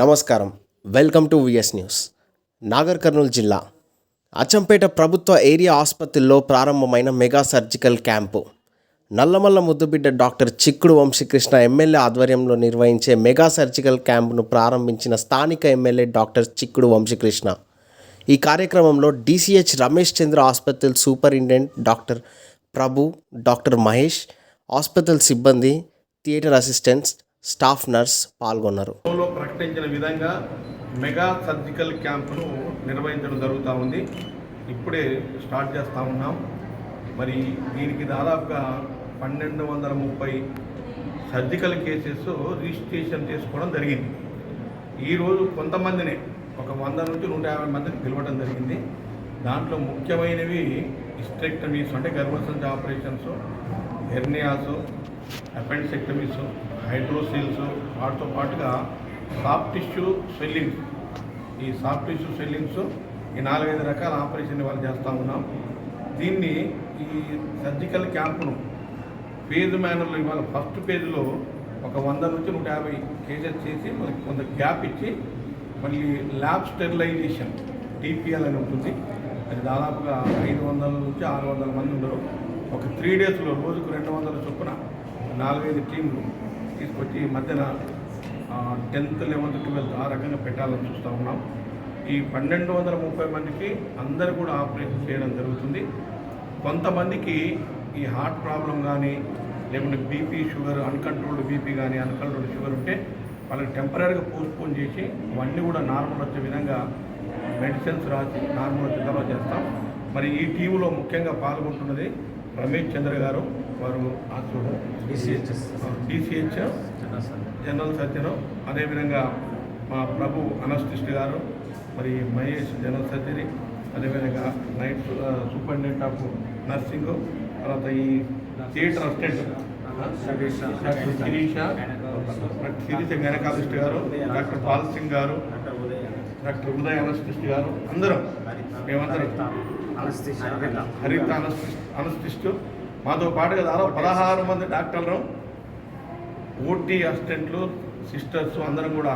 నమస్కారం. Welcome to V S. Nagar Kurnool జిల్లా. అచ్చంపేట ప్రభుత్వ ఏరియా ఆసుపత్రిలో ప్రారంభమైన మెగా సర్జికల్ క్యాంపు. నల్లమల్ల ముద్దుబిడ్డ డాక్టర్ చిక్కుడు వంశీకృష్ణ ఎమ్మెల్యే ఆధ్వర్యంలో నిర్వహించే మెగా సర్జికల్ క్యాంపును ప్రారంభించిన స్థానిక ఎమ్మెల్యే డాక్టర్ చిక్కుడు వంశీకృష్ణ. ఈ కార్యక్రమంలో DCH Ramesh Chandra hospital superintendent doctor Prabhu doctor Mahesh hospital సిబ్బంది థియేటర్ అసిస్టెంట్స్ స్టాఫ్ నర్స్ పాల్గొన్నారు. ప్రకటించిన విధంగా మెగా సర్జికల్ క్యాంపును నిర్వహించడం జరుగుతూ ఉంది. ఇప్పుడే స్టార్ట్ చేస్తూ ఉన్నాం. మరి దీనికి దాదాపుగా పన్నెండు వందల ముప్పై సర్జికల్ కేసెస్ రిజిస్ట్రేషన్ చేసుకోవడం జరిగింది. ఈరోజు కొంతమందినే ఒక వంద నుంచి నూట యాభై మందిని పిలవడం జరిగింది. దాంట్లో ముఖ్యమైనవి హిస్టెక్టమీస్ అంటే గర్భసంచ ఆపరేషన్స్ హెర్నియాస్ అపెండిసెక్టమీస్ హైడ్రోసిల్స్ వాటితో పాటుగా సాఫ్ట్ టిష్యూ స్వెల్లింగ్స్ ఈ సాఫ్ట్ టిష్యూ స్వెల్లింగ్స్ ఈ నాలుగైదు రకాల ఆపరేషన్ వాళ్ళు చేస్తూ ఉన్నాం. దీన్ని ఈ సర్జికల్ క్యాంపును పేజ్ మేనర్లో ఇవాళ ఫస్ట్ పేజ్లో ఒక వంద నుంచి నూట యాభై కేజెస్ చేసి మనకి కొంత గ్యాప్ ఇచ్చి మళ్ళీ ల్యాబ్ స్టెరిలైజేషన్ టీపీఎల్ అని ఉంటుంది. అది దాదాపుగా ఐదు వందల నుంచి ఆరు వందల మంది ఉండరు ఒక త్రీ డేస్లో రోజుకు రెండు వందల చొప్పున నాలుగైదు టీంలు తీసుకొచ్చి మధ్యన టెన్త్ లెవెన్త్ ట్వెల్త్ ఆ రకంగా పెట్టాలని చూస్తూ ఉన్నాం. ఈ పన్నెండు వందల ముప్పై మందికి అందరు కూడా ఆపరేషన్ చేయడం జరుగుతుంది. కొంతమందికి ఈ హార్ట్ ప్రాబ్లం కానీ లేకుంటే బీపీ షుగర్ అన్కంట్రోల్డ్ బీపీ కానీ అన్కంట్రోల్డ్ షుగర్ ఉంటే వాళ్ళకి టెంపరీగా పోస్ట్పోన్ చేసి అవన్నీ కూడా నార్మల్ వచ్చే విధంగా మెడిసిన్స్ రాసి నార్మల్ వచ్చే తర్వాత చేస్తాం. మరి ఈ టీంలో ముఖ్యంగా పాల్గొంటున్నది రమేష్ చంద్ర గారు వారు డిసిహెచ్ జనరల్ సర్జన్. అదేవిధంగా మా ప్రభు అనస్టిస్ట్ గారు మరి మహేష్ జనరల్ సర్జరీ. అదేవిధంగా నైట్ సూపరింటెండెంట్ ఆఫ్ నర్సింగ్. తర్వాత ఈ theatre assistant Sirisha Sirisha gynaecologist గారు డాక్టర్ పాల్ సింగ్ గారు డాక్టర్ ఉదయ్ అనస్టిస్ట్ గారు అందరం మేమందరం. హరిత అనస్టిస్ట్ అనస్టిస్ట్. మాతో పాటుగా దాదాపు పదహారు మంది డాక్టర్లు ఓటీ అసిస్టెంట్లు సిస్టర్స్ అందరం కూడా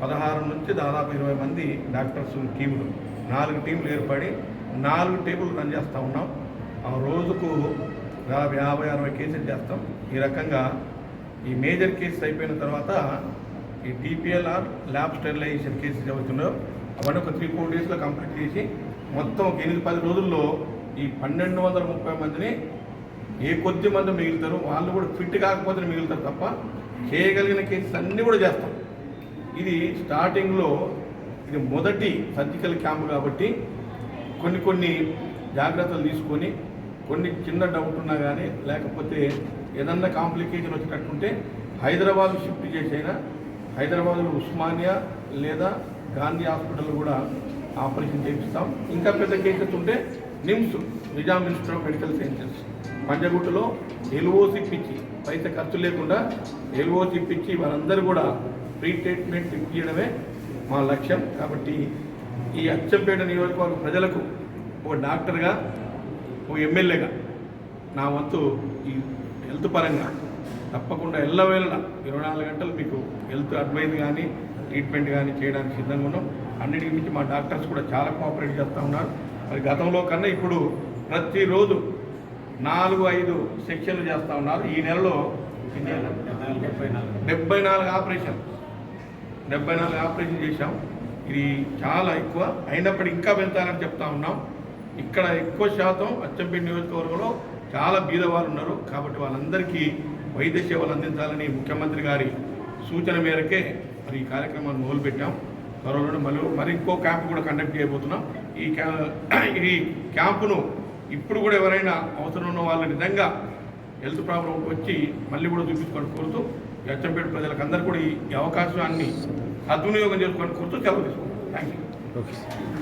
పదహారు నుంచి దాదాపు ఇరవై మంది డాక్టర్స్ టీములు. నాలుగు టీంలు ఏర్పడి నాలుగు టేబుల్ రన్ చేస్తూ ఉన్నాం. ఆ రోజుకు దాదాపు యాభై అరవై కేసులు చేస్తాం. ఈ రకంగా ఈ మేజర్ కేసెస్ అయిపోయిన తర్వాత ఈ టీపీఎల్ఆర్ ల్యాబ్ స్టెరిలైజేషన్ కేసెస్ అవుతున్నాయో అవన్నీ ఒక త్రీ ఫోర్ డేస్లో కంప్లీట్ చేసి మొత్తం ఒక ఎనిమిది పది రోజుల్లో ఈ పన్నెండు వందల ముప్పై మందిని ఏ కొద్ది మంది మిగులుతారు వాళ్ళు కూడా ఫిట్ కాకపోతే మిగులుతారు తప్ప చేయగలిగిన కేసెస్ అన్నీ కూడా చేస్తాం. ఇది స్టార్టింగ్లో ఇది మొదటి సర్జికల్ క్యాంప్ కాబట్టి కొన్ని కొన్ని జాగ్రత్తలు తీసుకొని కొన్ని చిన్న డౌట్ ఉన్నా కానీ లేకపోతే ఏదన్నా కాంప్లికేషన్ వచ్చినట్టుంటే హైదరాబాద్ షిఫ్ట్ చేసైనా హైదరాబాద్లో ఉస్మానియా లేదా గాంధీ హాస్పిటల్ కూడా ఆపరేషన్ చేపిస్తాం. ఇంకా పెద్ద కేసెస్ ఉంటే NIMS Nizam institute of medical sciences. పంజగుట్టలో LOC ఇప్పించి పైసా ఖర్చు లేకుండా ఎల్ఓసి ఇప్పించి వారందరూ కూడా ఫ్రీ ట్రీట్మెంట్ ఇప్పించడమే మా లక్ష్యం. కాబట్టి ఈ అచ్చంపేట నియోజకవర్గ ప్రజలకు ఒక డాక్టర్గా ఓ ఎమ్మెల్యేగా నా వంతు ఈ హెల్త్ పరంగా తప్పకుండా ఎల్లవేళ ఇరవై నాలుగు గంటలు మీకు హెల్త్ అడ్వైజ్ కానీ ట్రీట్మెంట్ కానీ చేయడానికి సిద్ధంగా ఉన్నాం. అన్నిటికి మించి మా డాక్టర్స్ కూడా చాలా కోఆపరేట్ చేస్తూ ఉన్నారు. మరి గతంలో కన్నా ఇప్పుడు ప్రతిరోజు నాలుగు ఐదు సెక్షన్లు చేస్తూ ఉన్నారు. ఈ నెలలో డెబ్బై నాలుగు ఆపరేషన్. డెబ్బై నాలుగు ఆపరేషన్ చేశాం. ఇది చాలా ఎక్కువ. అయినప్పటికీ ఇంకా పెంచాలని చెప్తా ఉన్నాం. ఇక్కడ ఎక్కువ శాతం అచ్చంపేట నియోజకవర్గంలో చాలా బీద వాళ్ళు ఉన్నారు. కాబట్టి వాళ్ళందరికీ వైద్య సేవలు అందించాలని ముఖ్యమంత్రి గారి సూచన మేరకే మరి ఈ కార్యక్రమాన్ని మొదలుపెట్టాం. త్వరలోనే మళ్ళీ మరి ఇంకో క్యాంప్ కూడా కండక్ట్ చేయబోతున్నాం. ఈ క్యా ఈ క్యాంపును ఇప్పుడు కూడా ఎవరైనా అవసరం ఉన్న వాళ్ళ నిజంగా హెల్త్ ప్రాబ్లం వచ్చి మళ్ళీ కూడా చూపించుకొని కోరుతూ ఈ అచ్చంపేట ప్రజలకు అందరూ కూడా ఈ అవకాశాన్ని సద్వినియోగం చేసుకొని కోరుతూ సెలవు తీసుకుంటాం థ్యాంక్ యూ